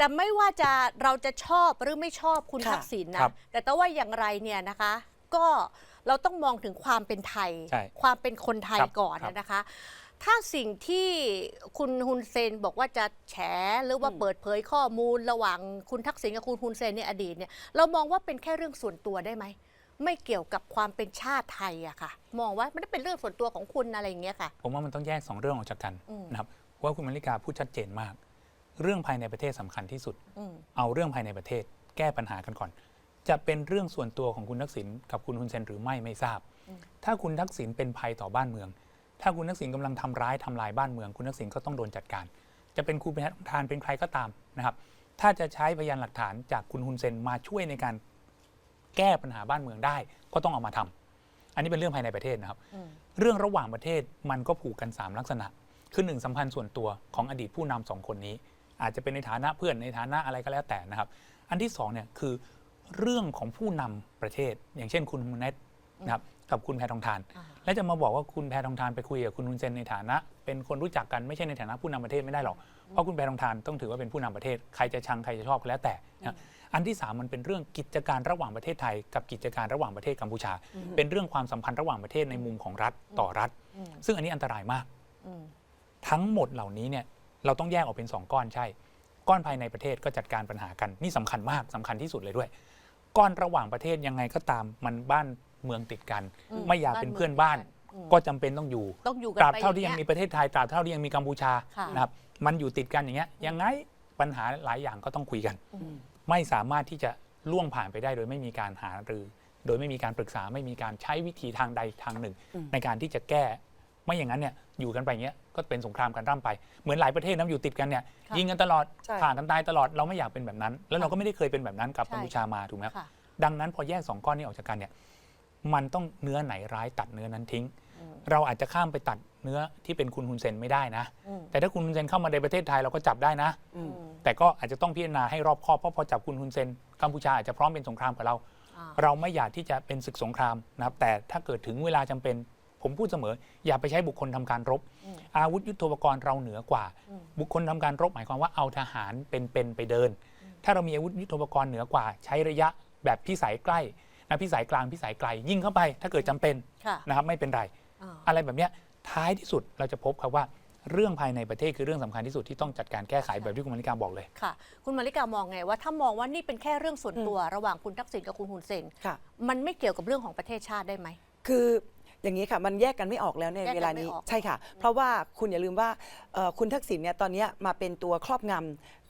แต่ไม่ว่าจะเราจะชอบหรือไม่ชอบคุณค่ะทักษิณครันะบแต่แต่ว่าอย่างไรเนี่ยนะคะ ก็เราต้องมองถึงความเป็นไทย ใช่ความเป็นคนไทยครับก่อนครับ นะคะ ถ้าสิ่งที่คุณฮุนเซนบอกว่าจะแฉหรือว่าอืม เปิดเผยข้อมูลระหว่างคุณทักษิณกับคุณฮุนเซนในอดีตเนี่ยเรามองว่าเป็นแค่เรื่องส่วนตัวได้ไหม ไม่เกี่ยวกับความเป็นชาติไทยอะค่ะ มองว่าไม่ได้เป็นเรื่องส่วนตัวของคุณอะไรอย่างเงี้ยค่ะ ผมว่ามันต้องแยกสองเรื่องออกจากกันอืม นะครับเพราะว่าคุณมาริกาพูดชัดเจนมาก เรื่องภายในประเทศสำคัญที่สุดอืมเอาเรื่องภายในประเทศ แก้ปัญหากันก่อน จะเป็นเรื่องส่วนตัวของคุณทักษิณกับคุณฮุนเซนหรือไม่ไม่ทราบอืมถ้าคุณทักษิณเป็นภัยต่อบ้านเมือง ถ้าคุณทักษิณกำลังทำร้ายทำลายบ้านเมือง คุณทักษิณก็ต้องโดนจัดการ จะเป็นครูเป็นทานเป็นใครก็ตามนะครับ ถ้าจะใช้พยานหลักฐานจากคุณฮุนเซนมาช่วยในการแก้ปัญหาบ้านเมืองได้ ก็ต้องเอามาทำอันนี้เป็นเรื่องภายในประเทศนะครับอืมเรื่องระหว่างประเทศมันก็ผูกกัน 3 ลักษณะ คือหนึ่งสัมพันธ์ส่วนตัวของอดีตผู้นำสองคนนี้ อาจจะเป็นในฐานะเพื่อนในฐานะอะไรก็แล้วแต่นะครับ อันที่สองเนี่ยคือเรื่องของผู้นำประเทศ อย่างเช่นคุณมูเนตนะครับกับคุณแพทองทานอ่าและจะมาบอกว่าคุณแพทองทานไปคุยกับคุณฮุนเซนในฐานะ เป็นคนรู้จักกันไม่ใช่ในฐานะผู้นำประเทศไม่ได้หรอกเพราะคุณแพทองทานต้องถือว่าเป็นผู้นำประเทศใครจะชังใครจะชอบก็แล้วแต่นะอันที่สามมันเป็นเรื่องกิจการระหว่างประเทศไทย กับกิจการระหว่างประเทศกัมพูชา เป็นเรื่องความสัมพันธ์ระหว่างประเทศในมุมของรัฐต่อรัฐอืมซึ่งอันนี้อันตรายมากอืมทั้งหมดเหล่านี้เนี่ย เราต้องแยกออกเป็น 2 ก้อนใช่ ก้อนภายในประเทศก็จัดการปัญหากันนี่สำคัญมากสำคัญที่สุดเลยด้วย ก้อนระหว่างประเทศยังไงก็ตามมันบ้านเมืองติดกันอืมไม่อยากเป็นเพื่อนบ้านอืมก็จำเป็นต้องอยู่ต้องอยู่กันตราบไปเท่าที่ยังอมีเประเทศไทยตราบเท่าที่ยังมีกัมพูชาค่ะนะครับมันอยู่ติดกันอย่างเงี้ยยังไงปัญหาหลายอย่างก็ต้องคุยกันอืมไม่สามารถที่จะล่วงผ่านไปได้โดยไม่มีการหารือ โดยไม่มีการปรึกษาไม่มีการใช้วิธีทางใดทางหนึ่งอืมในการที่จะแก้ ไม่อย่างนั้นเนี่ยอยู่กันไปอย่างเงี้ยก็เป็นสงครามกันร่ำไปเหมือนหลายประเทศนะอยู่ติดกันเนี่ยค่ะยิงกันตลอดใช่ผ่ากันตายตลอดเราไม่อยากเป็นแบบนั้น แล้วเราค่ะก็ไม่ได้เคยเป็นแบบนั้นกับใช่ กัมพูชามาถูกไหมครับ ค่ะ ดังนั้นพอแยกสองก้อนนี้ออกจากกันเนี่ยมันต้องเนื้อไหนร้ายตัดเนื้อนั้นทิ้ง อืม เราอาจจะข้ามไปตัดเนื้อที่เป็นคุณฮุนเซนไม่ได้นะ อืมแต่ถ้าคุณฮุนเซนเข้ามาในประเทศไทยเราก็จับได้นะ อืมแต่ก็อาจจะต้องพิจารณาให้รอบคอบเพราะพอจับคุณฮุนเซนกัมพูชาอาจจะพร้อมเป็นสงครามกับเรา อ่า เราไม่อยากที่จะเป็นศึกสงครามนะครับแต่ถ้าเกิดถึงเวลาจำเป็น ผมพูดเสมอ อย่าไปใช้บุคคลทำการรบอืมอาวุธยุทโธปกรณ์เราเหนือกว่าอืมบุคคลทำการรบหมายความว่าเอาทหารเป็นๆไปเดิน ถ้าเรามีอาวุธยุทโธปกรณ์เหนือกว่า ใช้ระยะแบบพิสัยใกล้นะพิสัยกลางพิสัยไกล ยิงเข้าไปถ้าเกิดจำเป็นค่ะนะครับไม่เป็นไรอ่าอะไรแบบเนี้ยท้ายที่สุดเราจะพบครับว่าเรื่องภายในประเทศคือเรื่องสำคัญที่สุดที่ต้องจัดการแก้ไขแบบที่คุณมณิการบอกเลยค่ะ คุณมาริกามองไงว่าถ้ามองว่านี่เป็นแค่เรื่องส่วนตัว ระหว่างคุณทักษิณกับคุณฮุนเซนค่ะมันไม่เกี่ยวกับเรื่องของประเทศชาติได้ไหมคือ อย่างนี้ค่ะมันแยกกันไม่ออกแล้วในแยกกันเวลานี้ไม่ออก ใช่ค่ะ เพราะว่าคุณอย่าลืมว่าเอ่อคุณทักษิณเนี่ยตอนเนี้ยมาเป็นตัวครอบงำ